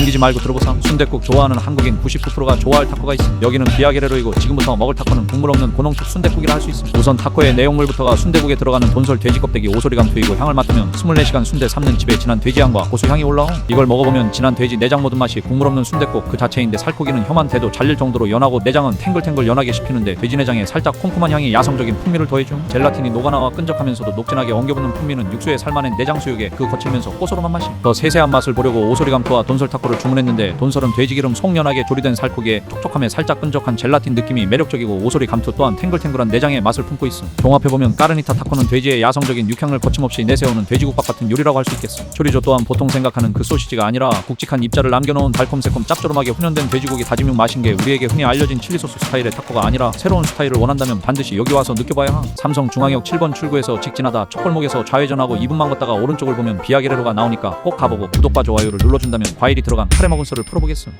넘기지 말고 들어보삼 순댓국 좋아하는 한국인 99%가 좋아할 타코가 있어 여기는 비아게레로이고 지금부터 먹을 타코는 국물 없는 고농축 순댓국이라 할 수 있어 우선 타코의 내용물부터가 순댓국에 들어가는 돈설 돼지 껍데기 오소리 감투이고 향을 맡으면 24시간 순대 삶는 집에 진한 돼지향과 고수향이 올라오 이걸 먹어보면 진한 돼지 내장 모든 맛이 국물 없는 순댓국 그 자체인데 살코기는 혀만 대도 잘릴 정도로 연하고 내장은 탱글탱글 연하게 씹히는데 돼지 내장에 살짝 콩콩한 향이 야성적인 풍미를 더해줌. 젤라틴이 녹아나와 끈적하면서도 녹진하게 엉겨붙는 풍미는 육수에 살만한 내장 수육에 그 거칠면서 고소름한 맛이 더 세세한 맛을 보려고 오소리 감투와 돈설 타코 를 주문했는데 돈설은 돼지기름 속연하게 조리된 살코기에 촉촉함에 살짝 끈적한 젤라틴 느낌이 매력적이고 오소리 감투 또한 탱글탱글한 내장의 맛을 품고 있음. 종합해보면 까르니타 타코는 돼지의 야성적인 육향을 거침없이 내세우는 돼지국밥 같은 요리라고 할 수 있겠어 조리조 또한 보통 생각하는 그 소시지가 아니라 굵직한 입자를 남겨놓은 달콤새콤 짭조름하게 훈연된 돼지고기 다짐육 맛인 게 우리에게 흔히 알려진 칠리소스 스타일의 타코가 아니라 새로운 스타일을 원한다면 반드시 여기 와서 느껴봐야 함. 삼성 중앙역 7번 출구에서 직진하다 첫골목에서 좌회전하고 2분만 걷다가 오른쪽을 보면 비아게레로가 나오니까 꼭 가보고 구독과 좋아요를 눌러준다면 과일이 들어 간 카레 먹은 썰을 풀어보겠음